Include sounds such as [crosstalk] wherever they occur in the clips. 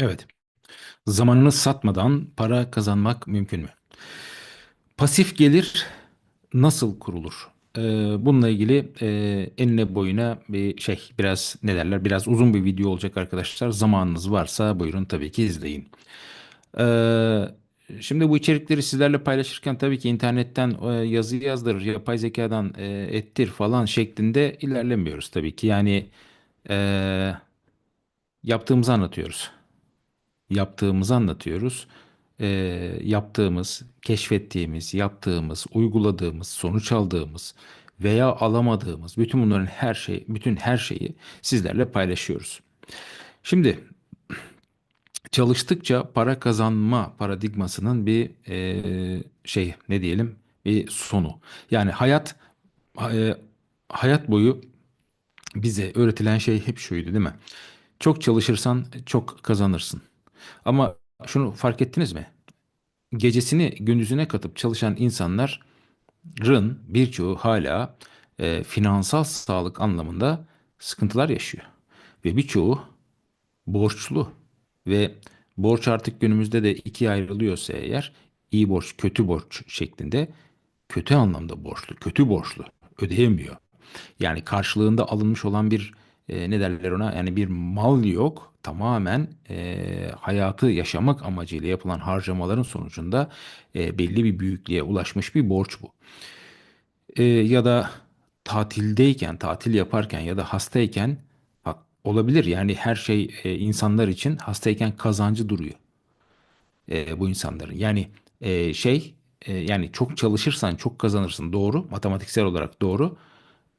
Evet. Zamanını satmadan para kazanmak mümkün mü? Pasif gelir nasıl kurulur? Ee, bununla ilgili e, enine boyuna bir şey biraz ne derler biraz uzun bir video olacak arkadaşlar. Zamanınız varsa buyurun tabii ki izleyin. Ee, şimdi bu içerikleri sizlerle paylaşırken tabii ki internetten e, yazı yazdırır, yapay zekadan e, ettir falan şeklinde ilerlemiyoruz tabii ki. Yani e, yaptığımızı anlatıyoruz. Yaptığımızı anlatıyoruz. Ee, yaptığımız, keşfettiğimiz, yaptığımız, uyguladığımız, sonuç aldığımız veya alamadığımız bütün bunların her şey, bütün her şeyi sizlerle paylaşıyoruz. Şimdi çalıştıkça para kazanma paradigmasının bir e, şey ne diyelim bir sonu. Yani hayat e, hayat boyu bize öğretilen şey hep şuydu değil mi? Çok çalışırsan çok kazanırsın. Ama şunu fark ettiniz mi? Gecesini gündüzüne katıp çalışan insanların birçoğu hala e, finansal sağlık anlamında sıkıntılar yaşıyor. Ve birçoğu borçlu ve borç artık günümüzde de ikiye ayrılıyorsa eğer iyi borç, kötü borç şeklinde kötü anlamda borçlu, kötü borçlu ödeyemiyor. Yani karşılığında alınmış olan bir e, ne derler ona yani bir mal yok. Tamamen e, hayatı yaşamak amacıyla yapılan harcamaların sonucunda e, belli bir büyüklüğe ulaşmış bir borç bu. E, ya da tatildeyken, tatil yaparken ya da hastayken bak, olabilir yani her şey e, insanlar için hastayken kazancı duruyor e, bu insanların. Yani e, şey e, yani çok çalışırsan çok kazanırsın doğru matematiksel olarak doğru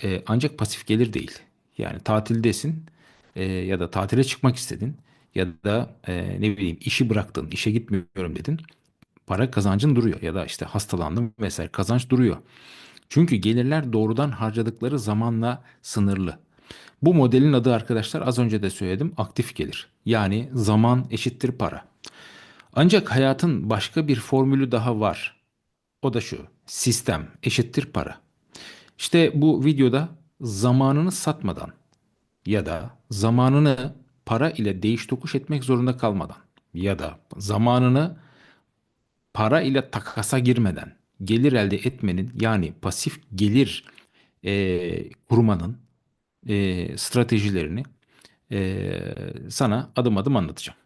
E, ancak pasif gelir değil. Yani tatildesin e, ya da tatile çıkmak istedin ya da e, ne bileyim işi bıraktın işe gitmiyorum dedin para kazancın duruyor ya da işte hastalandın vesaire kazanç duruyor. Çünkü gelirler doğrudan harcadıkları zamanla sınırlı. Bu modelin adı arkadaşlar az önce de söyledim aktif gelir. Yani zaman eşittir para. Ancak hayatın başka bir formülü daha var. O da şu. Sistem eşittir para. İşte bu videoda zamanını satmadan ya da zamanını para ile değiş tokuş etmek zorunda kalmadan ya da zamanını para ile takasa girmeden gelir elde etmenin yani pasif gelir e, kurmanın e, stratejilerini e, sana adım adım anlatacağım.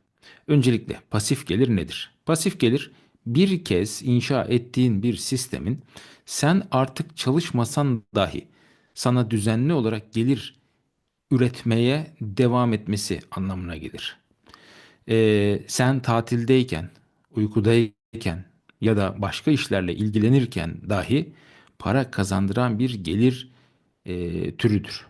Öncelikle pasif gelir nedir? Pasif gelir bir kez inşa ettiğin bir sistemin sen artık çalışmasan dahi sana düzenli olarak gelir üretmeye devam etmesi anlamına gelir. Ee, sen tatildeyken, uykudayken ya da başka işlerle ilgilenirken dahi para kazandıran bir gelir e, türüdür.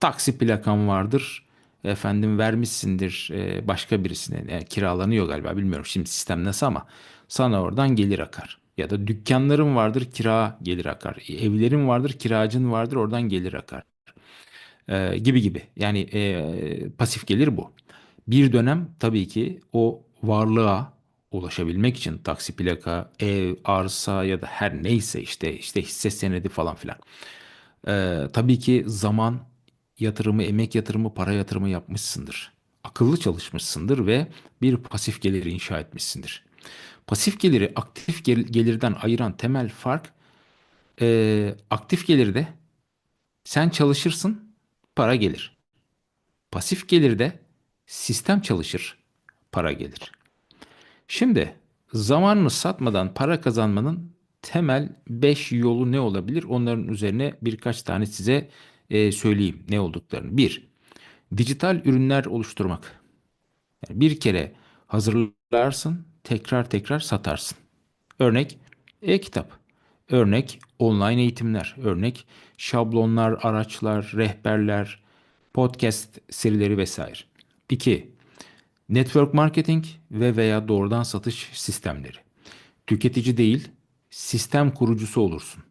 Taksi plakan vardır. Efendim vermişsindir e, başka birisine. Yani kiralanıyor galiba bilmiyorum şimdi sistem nasıl ama sana oradan gelir akar. Ya da dükkanların vardır kira gelir akar. Evlerin vardır kiracın vardır oradan gelir akar. E, gibi gibi. Yani e, pasif gelir bu. Bir dönem tabii ki o varlığa ulaşabilmek için taksi plaka, ev, arsa ya da her neyse işte işte hisse senedi falan filan. Ee, tabii ki zaman yatırımı, emek yatırımı, para yatırımı yapmışsındır. Akıllı çalışmışsındır ve bir pasif geliri inşa etmişsindir. Pasif geliri aktif gel- gelirden ayıran temel fark e, aktif gelirde sen çalışırsın, para gelir. Pasif gelirde sistem çalışır, para gelir. Şimdi zamanını satmadan para kazanmanın temel 5 yolu ne olabilir? Onların üzerine birkaç tane size e, söyleyeyim ne olduklarını. Bir, dijital ürünler oluşturmak. Yani bir kere hazırlarsın, tekrar tekrar satarsın. Örnek e-kitap. Örnek online eğitimler. Örnek şablonlar, araçlar, rehberler, podcast serileri vesaire. 2. Network marketing ve veya doğrudan satış sistemleri. Tüketici değil, sistem kurucusu olursun.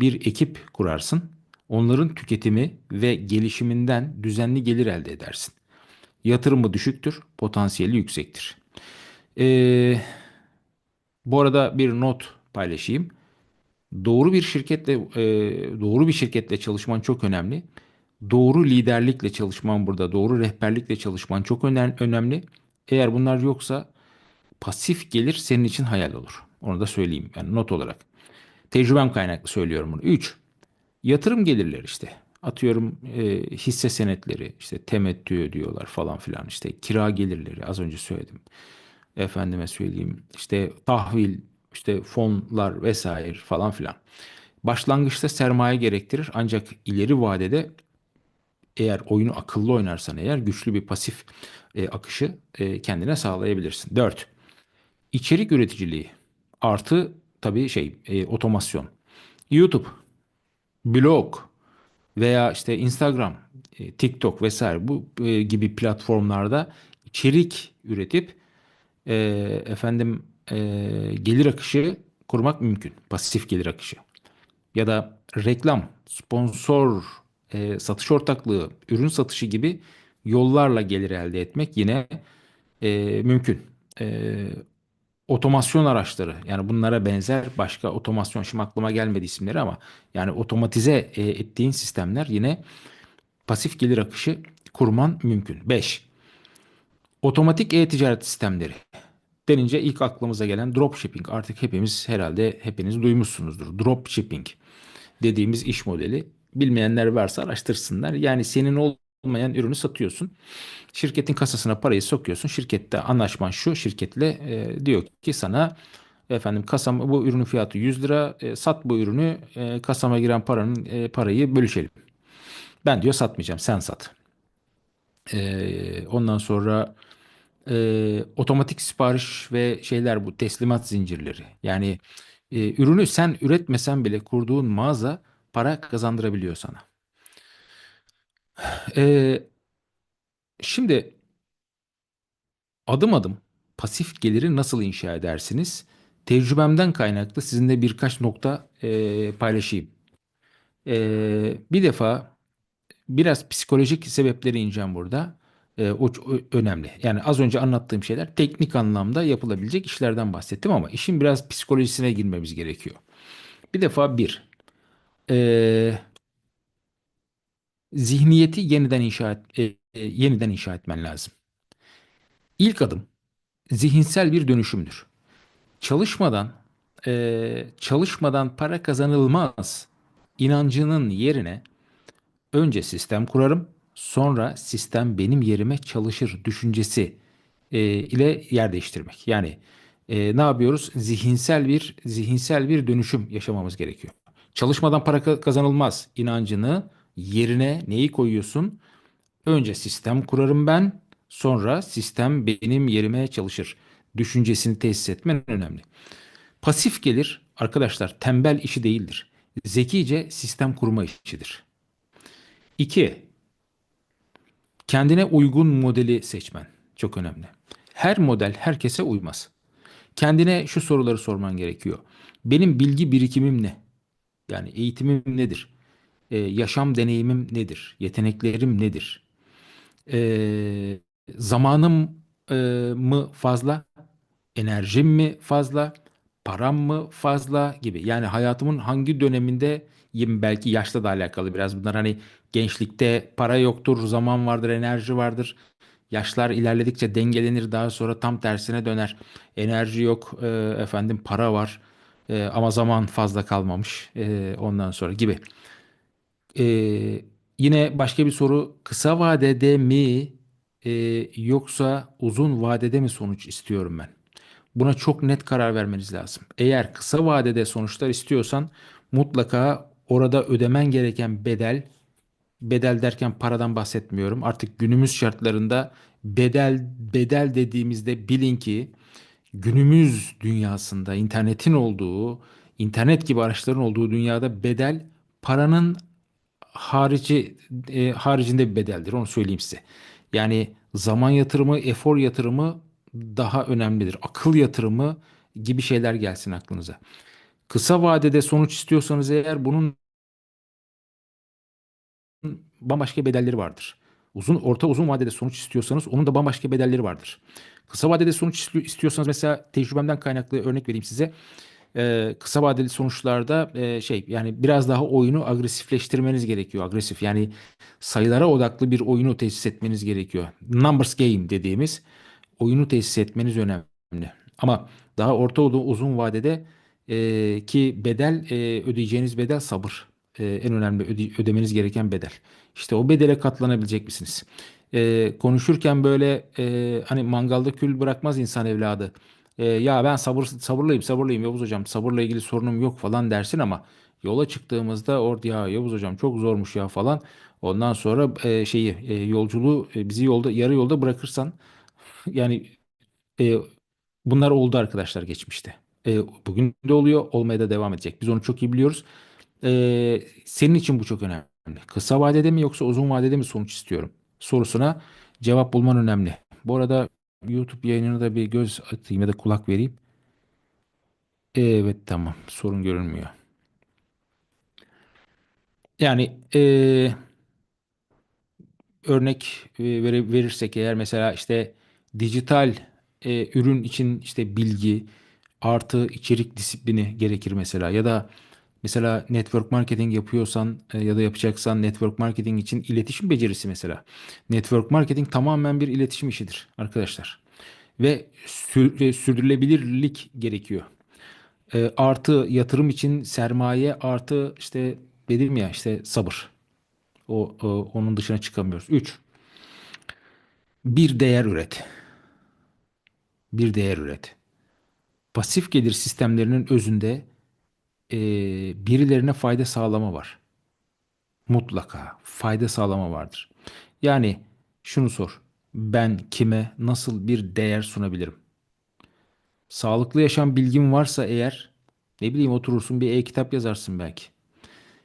Bir ekip kurarsın, onların tüketimi ve gelişiminden düzenli gelir elde edersin. Yatırımı düşüktür, potansiyeli yüksektir. Ee, bu arada bir not paylaşayım. Doğru bir şirketle e, doğru bir şirketle çalışman çok önemli. Doğru liderlikle çalışman burada, doğru rehberlikle çalışman çok önem- önemli. Eğer bunlar yoksa pasif gelir senin için hayal olur. Onu da söyleyeyim yani not olarak. Tecrübem kaynaklı söylüyorum bunu. 3. Yatırım gelirleri işte. Atıyorum e, hisse senetleri, işte temettü diyorlar falan filan işte kira gelirleri az önce söyledim. Efendime söyleyeyim işte tahvil, işte fonlar vesaire falan filan. Başlangıçta sermaye gerektirir ancak ileri vadede eğer oyunu akıllı oynarsan eğer güçlü bir pasif e, akışı e, kendine sağlayabilirsin. 4. İçerik üreticiliği artı tabii şey e, otomasyon. YouTube, blog veya işte Instagram, e, TikTok vesaire bu e, gibi platformlarda içerik üretip e, efendim e, gelir akışı kurmak mümkün. Pasif gelir akışı. Ya da reklam, sponsor, e, satış ortaklığı, ürün satışı gibi yollarla gelir elde etmek yine e, mümkün. E, otomasyon araçları yani bunlara benzer başka otomasyon şimdi aklıma gelmedi isimleri ama yani otomatize e, ettiğin sistemler yine pasif gelir akışı kurman mümkün. 5. Otomatik e-ticaret sistemleri denince ilk aklımıza gelen dropshipping. Artık hepimiz herhalde hepiniz duymuşsunuzdur. Dropshipping dediğimiz iş modeli. Bilmeyenler varsa araştırsınlar. Yani senin olmayan ürünü satıyorsun. Şirketin kasasına parayı sokuyorsun. Şirkette anlaşman şu. Şirketle e, diyor ki sana efendim kasam bu ürünün fiyatı 100 lira. E, sat bu ürünü. E, kasama giren paranın e, parayı bölüşelim. Ben diyor satmayacağım. Sen sat. E, ondan sonra e, otomatik sipariş ve şeyler bu teslimat zincirleri. Yani e, ürünü sen üretmesen bile kurduğun mağaza para kazandırabiliyor sana. [sighs] E, şimdi adım adım pasif geliri nasıl inşa edersiniz? Tecrübemden kaynaklı sizinle birkaç nokta e, paylaşayım. E, bir defa biraz psikolojik sebepleri ineceğim burada. E, o, o önemli. Yani az önce anlattığım şeyler teknik anlamda yapılabilecek işlerden bahsettim ama işin biraz psikolojisine girmemiz gerekiyor. Bir defa bir, e, zihniyeti yeniden inşa et, e, e, yeniden inşa etmen lazım. İlk adım zihinsel bir dönüşümdür. Çalışmadan e, çalışmadan para kazanılmaz inancının yerine önce sistem kurarım, sonra sistem benim yerime çalışır düşüncesi e, ile yer değiştirmek. Yani e, ne yapıyoruz? Zihinsel bir zihinsel bir dönüşüm yaşamamız gerekiyor. Çalışmadan para kazanılmaz inancını yerine neyi koyuyorsun? Önce sistem kurarım ben, sonra sistem benim yerime çalışır. Düşüncesini tesis etmen önemli. Pasif gelir arkadaşlar tembel işi değildir. Zekice sistem kurma işidir. 2. Kendine uygun modeli seçmen çok önemli. Her model herkese uymaz. Kendine şu soruları sorman gerekiyor. Benim bilgi birikimim ne? Yani eğitimim nedir? Ee, yaşam deneyimim nedir? Yeteneklerim nedir? Ee, zamanım e, mı fazla? Enerjim mi fazla? Param mı fazla gibi. Yani hayatımın hangi döneminde belki yaşla da alakalı biraz bunlar hani gençlikte para yoktur, zaman vardır, enerji vardır. Yaşlar ilerledikçe dengelenir daha sonra tam tersine döner. Enerji yok, e, efendim para var e, ama zaman fazla kalmamış e, ondan sonra gibi. E, yine başka bir soru kısa vadede mi e, yoksa uzun vadede mi sonuç istiyorum ben? Buna çok net karar vermeniz lazım. Eğer kısa vadede sonuçlar istiyorsan mutlaka orada ödemen gereken bedel bedel derken paradan bahsetmiyorum. Artık günümüz şartlarında bedel bedel dediğimizde bilin ki günümüz dünyasında internetin olduğu, internet gibi araçların olduğu dünyada bedel paranın harici e, haricinde bir bedeldir. Onu söyleyeyim size. Yani zaman yatırımı, efor yatırımı daha önemlidir. Akıl yatırımı gibi şeyler gelsin aklınıza. Kısa vadede sonuç istiyorsanız eğer bunun bambaşka bedelleri vardır. Uzun, orta uzun vadede sonuç istiyorsanız onun da bambaşka bedelleri vardır. Kısa vadede sonuç istiyorsanız mesela tecrübemden kaynaklı örnek vereyim size. Ee, kısa vadeli sonuçlarda e, şey yani biraz daha oyunu agresifleştirmeniz gerekiyor. Agresif yani sayılara odaklı bir oyunu tesis etmeniz gerekiyor. Numbers game dediğimiz oyunu tesis etmeniz önemli. Ama daha orta uzun vadede e, ki bedel e, ödeyeceğiniz bedel sabır. E, en önemli öde- ödemeniz gereken bedel. İşte o bedele katlanabilecek misiniz? E, konuşurken böyle e, hani mangalda kül bırakmaz insan evladı. Ya ben sabır sabırlıyım sabırlıyım Yavuz hocam sabırla ilgili sorunum yok falan dersin ama yola çıktığımızda orada ya Yavuz hocam çok zormuş ya falan. Ondan sonra şeyi yolculuğu bizi yolda yarı yolda bırakırsan [laughs] yani bunlar oldu arkadaşlar geçmişte. Bugün de oluyor, olmaya da devam edecek. Biz onu çok iyi biliyoruz. E, senin için bu çok önemli. Kısa vadede mi yoksa uzun vadede mi sonuç istiyorum? Sorusuna cevap bulman önemli. Bu arada YouTube yayınına da bir göz atayım ya da kulak vereyim. Evet tamam sorun görünmüyor. Yani e, örnek vere- verirsek eğer mesela işte dijital e, ürün için işte bilgi artı içerik disiplini gerekir mesela ya da mesela network marketing yapıyorsan e, ya da yapacaksan network marketing için iletişim becerisi mesela. Network marketing tamamen bir iletişim işidir arkadaşlar. Ve sür- ve sürdürülebilirlik gerekiyor. E, artı yatırım için sermaye artı işte dedim ya işte sabır. O, o onun dışına çıkamıyoruz. 3. Bir değer üret. Bir değer üret. Pasif gelir sistemlerinin özünde e, birilerine fayda sağlama var. Mutlaka fayda sağlama vardır. Yani şunu sor. Ben kime nasıl bir değer sunabilirim? Sağlıklı yaşam bilgin varsa eğer ne bileyim oturursun bir e-kitap yazarsın belki.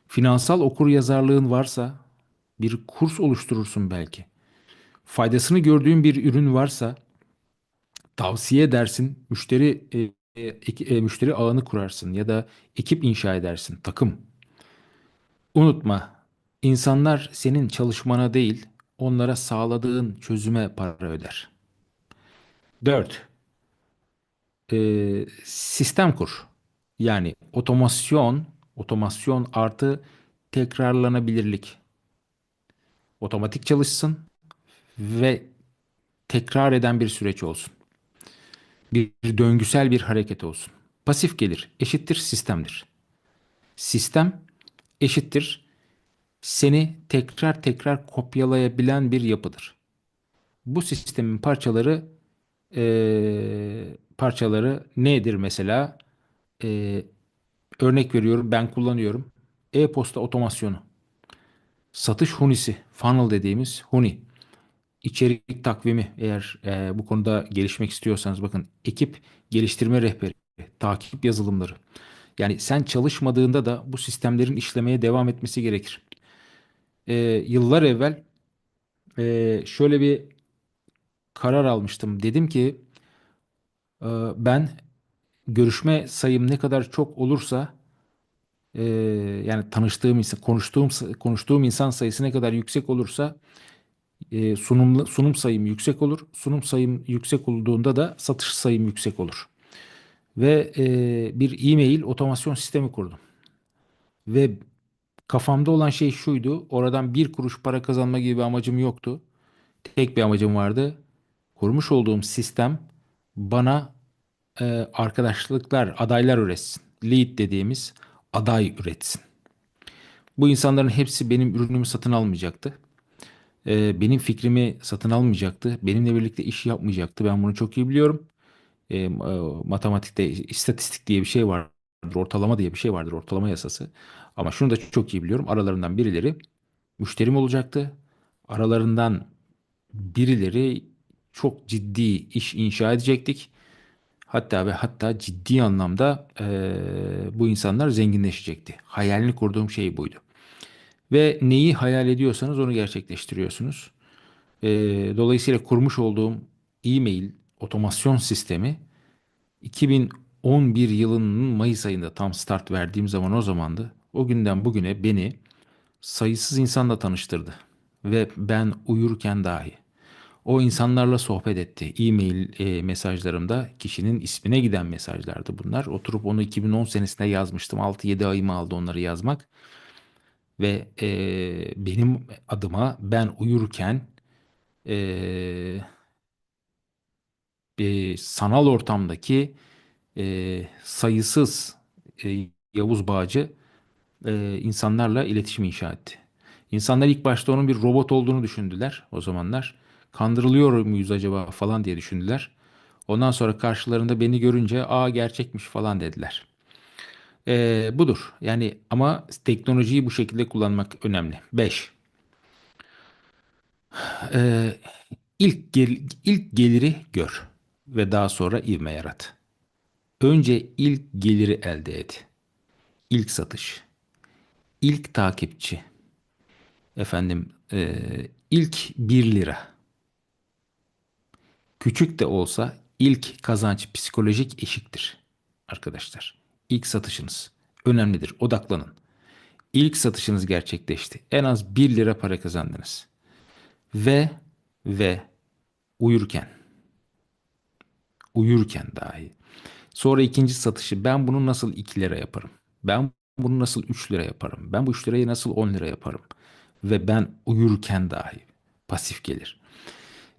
Finansal okur yazarlığın varsa bir kurs oluşturursun belki. Faydasını gördüğün bir ürün varsa tavsiye edersin, müşteri e, e, e, müşteri ağını kurarsın ya da ekip inşa edersin, takım. Unutma, insanlar senin çalışmana değil, onlara sağladığın çözüme para öder. 4. sistem kur. Yani otomasyon, otomasyon artı tekrarlanabilirlik. Otomatik çalışsın ve tekrar eden bir süreç olsun. Bir döngüsel bir hareket olsun. Pasif gelir eşittir sistemdir. Sistem eşittir seni tekrar tekrar kopyalayabilen bir yapıdır. Bu sistemin parçaları eee, parçaları nedir mesela? Eee, örnek veriyorum ben kullanıyorum. E-posta otomasyonu, satış hunisi, funnel dediğimiz huni, içerik takvimi eğer eee, bu konuda gelişmek istiyorsanız bakın ekip geliştirme rehberi, takip yazılımları. Yani sen çalışmadığında da bu sistemlerin işlemeye devam etmesi gerekir. Eee, yıllar evvel eee, şöyle bir karar almıştım. Dedim ki e, ben görüşme sayım ne kadar çok olursa e, yani tanıştığım insan, konuştuğum konuştuğum insan sayısı ne kadar yüksek olursa e, sunum sunum sayım yüksek olur. Sunum sayım yüksek olduğunda da satış sayım yüksek olur. Ve e, bir e-mail otomasyon sistemi kurdum. Ve kafamda olan şey şuydu. Oradan bir kuruş para kazanma gibi bir amacım yoktu. Tek bir amacım vardı. Kurmuş olduğum sistem bana e, arkadaşlıklar, adaylar üretsin. Lead dediğimiz aday üretsin. Bu insanların hepsi benim ürünümü satın almayacaktı. E, benim fikrimi satın almayacaktı. Benimle birlikte iş yapmayacaktı. Ben bunu çok iyi biliyorum. E, e, matematikte istatistik diye bir şey vardır. Ortalama diye bir şey vardır. Ortalama yasası. Ama şunu da çok iyi biliyorum. Aralarından birileri müşterim olacaktı. Aralarından birileri çok ciddi iş inşa edecektik. Hatta ve hatta ciddi anlamda eee, bu insanlar zenginleşecekti. Hayalini kurduğum şey buydu. Ve neyi hayal ediyorsanız onu gerçekleştiriyorsunuz. Eee, dolayısıyla kurmuş olduğum e-mail otomasyon sistemi 2011 yılının Mayıs ayında tam start verdiğim zaman o zamandı. O günden bugüne beni sayısız insanla tanıştırdı. Ve ben uyurken dahi. O insanlarla sohbet etti. E-mail e, mesajlarımda kişinin ismine giden mesajlardı bunlar. Oturup onu 2010 senesinde yazmıştım. 6-7 ayımı aldı onları yazmak. Ve e, benim adıma ben uyurken e, e, sanal ortamdaki e, sayısız e, Yavuz Bağcı e, insanlarla iletişim inşa etti. İnsanlar ilk başta onun bir robot olduğunu düşündüler o zamanlar. Kandırılıyor muyuz acaba falan diye düşündüler. Ondan sonra karşılarında beni görünce aa gerçekmiş falan dediler. E, budur. Yani ama teknolojiyi bu şekilde kullanmak önemli. 5. E, ilk, gel- ilk geliri gör ve daha sonra ivme yarat. Önce ilk geliri elde et. İlk satış, ilk takipçi, efendim eee, ilk bir lira. Küçük de olsa ilk kazanç psikolojik eşiktir arkadaşlar. İlk satışınız önemlidir. Odaklanın. İlk satışınız gerçekleşti. En az bir lira para kazandınız. Ve ve uyurken uyurken dahi. Sonra ikinci satışı ben bunu nasıl 2 lira yaparım? Ben bunu nasıl 3 lira yaparım? Ben bu 3 lirayı nasıl 10 lira yaparım? Ve ben uyurken dahi pasif gelir.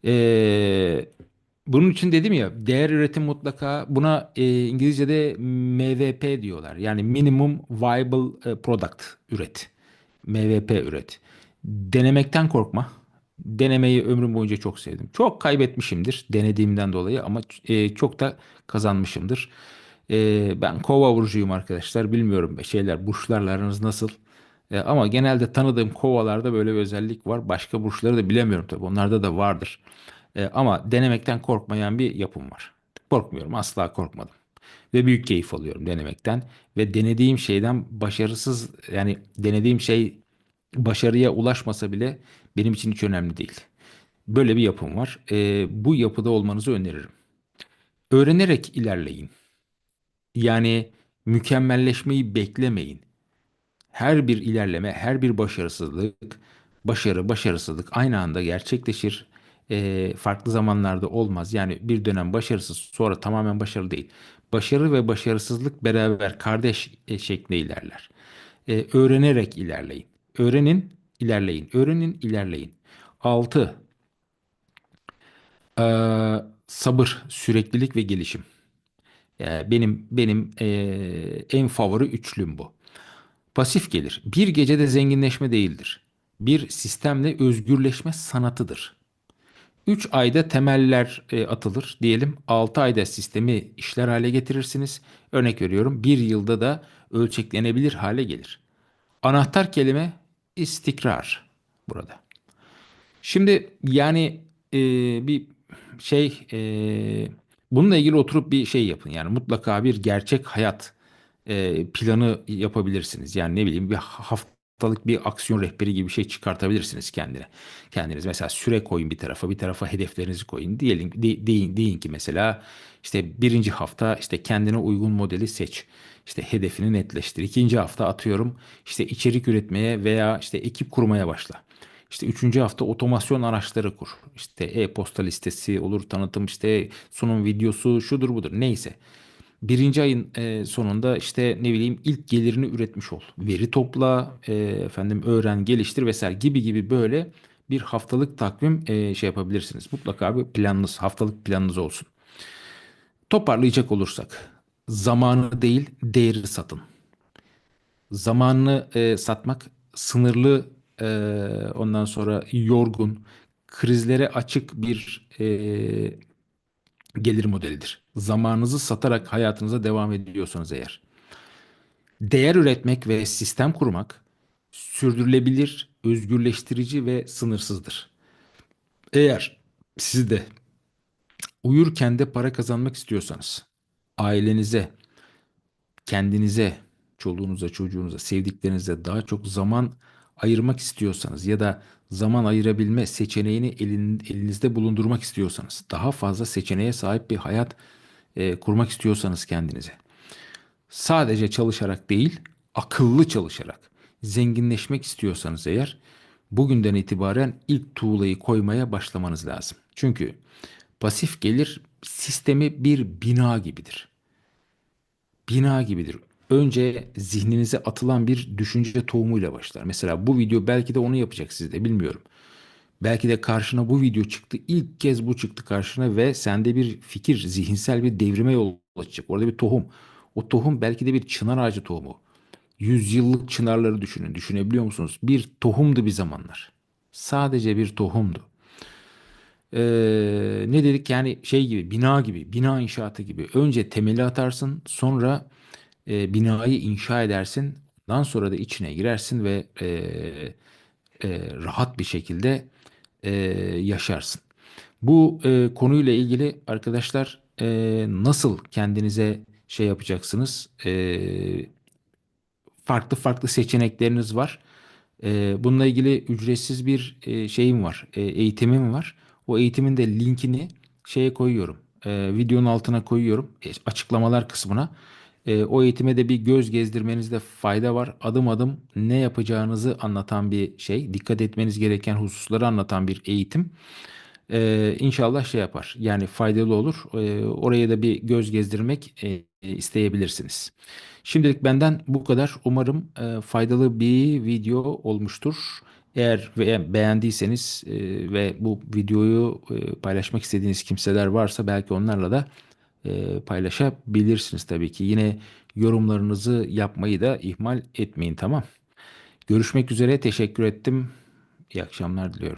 Ee, bunun için dedim ya değer üretim mutlaka buna e, İngilizce'de MVP diyorlar. Yani minimum viable e, product üret. MVP üret. Denemekten korkma. Denemeyi ömrüm boyunca çok sevdim. Çok kaybetmişimdir denediğimden dolayı ama e, çok da kazanmışımdır. E, ben kova burcuyum arkadaşlar. Bilmiyorum şeyler burçlarla aranız nasıl? E, ama genelde tanıdığım kovalarda böyle bir özellik var. Başka burçları da bilemiyorum tabii. Onlarda da vardır. E, ama denemekten korkmayan bir yapım var. Korkmuyorum, asla korkmadım. Ve büyük keyif alıyorum denemekten. Ve denediğim şeyden başarısız yani denediğim şey başarıya ulaşmasa bile benim için hiç önemli değil. Böyle bir yapım var. E, bu yapıda olmanızı öneririm. Öğrenerek ilerleyin. Yani mükemmelleşmeyi beklemeyin. Her bir ilerleme, her bir başarısızlık, başarı, başarısızlık aynı anda gerçekleşir. Ee, farklı zamanlarda olmaz. Yani bir dönem başarısız, sonra tamamen başarılı değil. Başarı ve başarısızlık beraber kardeş e, şeklinde ilerler. Ee, öğrenerek ilerleyin. Öğrenin, ilerleyin. Öğrenin, ilerleyin. 6. sabır, süreklilik ve gelişim. Ee, benim benim ee, en favori üçlüm bu. Pasif gelir. Bir gecede zenginleşme değildir. Bir sistemle özgürleşme sanatıdır. 3 ayda temeller e, atılır diyelim. 6 ayda sistemi işler hale getirirsiniz. Örnek veriyorum bir yılda da ölçeklenebilir hale gelir. Anahtar kelime istikrar burada. Şimdi yani e, bir şey e, bununla ilgili oturup bir şey yapın. Yani mutlaka bir gerçek hayat e, planı yapabilirsiniz. Yani ne bileyim bir haftalık bir aksiyon rehberi gibi bir şey çıkartabilirsiniz kendine. Kendiniz mesela süre koyun bir tarafa, bir tarafa hedeflerinizi koyun. Diyelim de, deyin, deyin ki mesela işte birinci hafta işte kendine uygun modeli seç. İşte hedefini netleştir. İkinci hafta atıyorum işte içerik üretmeye veya işte ekip kurmaya başla. İşte üçüncü hafta otomasyon araçları kur. İşte e-posta listesi olur, tanıtım işte sunum videosu şudur budur neyse. Birinci ayın e, sonunda işte ne bileyim ilk gelirini üretmiş ol. Veri topla, e, efendim öğren, geliştir vesaire gibi gibi böyle bir haftalık takvim e, şey yapabilirsiniz. Mutlaka bir planınız, haftalık planınız olsun. Toparlayacak olursak zamanı değil değeri satın. Zamanını satmak sınırlı ondan sonra yorgun, krizlere açık bir e, gelir modelidir. Zamanınızı satarak hayatınıza devam ediyorsanız eğer. Değer üretmek ve sistem kurmak sürdürülebilir, özgürleştirici ve sınırsızdır. Eğer siz de uyurken de para kazanmak istiyorsanız, ailenize, kendinize, çoluğunuza, çocuğunuza, sevdiklerinize daha çok zaman ayırmak istiyorsanız ya da zaman ayırabilme seçeneğini elin, elinizde bulundurmak istiyorsanız, daha fazla seçeneğe sahip bir hayat e, kurmak istiyorsanız kendinize, sadece çalışarak değil, akıllı çalışarak zenginleşmek istiyorsanız eğer, bugünden itibaren ilk tuğlayı koymaya başlamanız lazım. Çünkü pasif gelir sistemi bir bina gibidir. Bina gibidir önce zihninize atılan bir düşünce tohumuyla başlar. Mesela bu video belki de onu yapacak sizde bilmiyorum. Belki de karşına bu video çıktı. İlk kez bu çıktı karşına ve sende bir fikir, zihinsel bir devrime yol açacak. Orada bir tohum. O tohum belki de bir çınar ağacı tohumu. Yüzyıllık çınarları düşünün. Düşünebiliyor musunuz? Bir tohumdu bir zamanlar. Sadece bir tohumdu. Ee, ne dedik yani şey gibi bina gibi bina inşaatı gibi önce temeli atarsın sonra e, binayı inşa edersin ondan sonra da içine girersin ve e, e, rahat bir şekilde e, yaşarsın. Bu e, konuyla ilgili arkadaşlar e, nasıl kendinize şey yapacaksınız? E, farklı farklı seçenekleriniz var. Ee, bununla ilgili ücretsiz bir e, şeyim var, e, eğitimim var. O eğitimin de linkini şeye koyuyorum. E, videonun altına koyuyorum, e, açıklamalar kısmına. E, o eğitime de bir göz gezdirmenizde fayda var. Adım adım ne yapacağınızı anlatan bir şey, dikkat etmeniz gereken hususları anlatan bir eğitim. E, İnşallah şey yapar, yani faydalı olur. E, oraya da bir göz gezdirmek e, isteyebilirsiniz. Şimdilik benden bu kadar. Umarım e, faydalı bir video olmuştur. Eğer beğendiyseniz e, ve bu videoyu e, paylaşmak istediğiniz kimseler varsa belki onlarla da e, paylaşabilirsiniz tabii ki. Yine yorumlarınızı yapmayı da ihmal etmeyin tamam. Görüşmek üzere. Teşekkür ettim. İyi akşamlar diliyorum.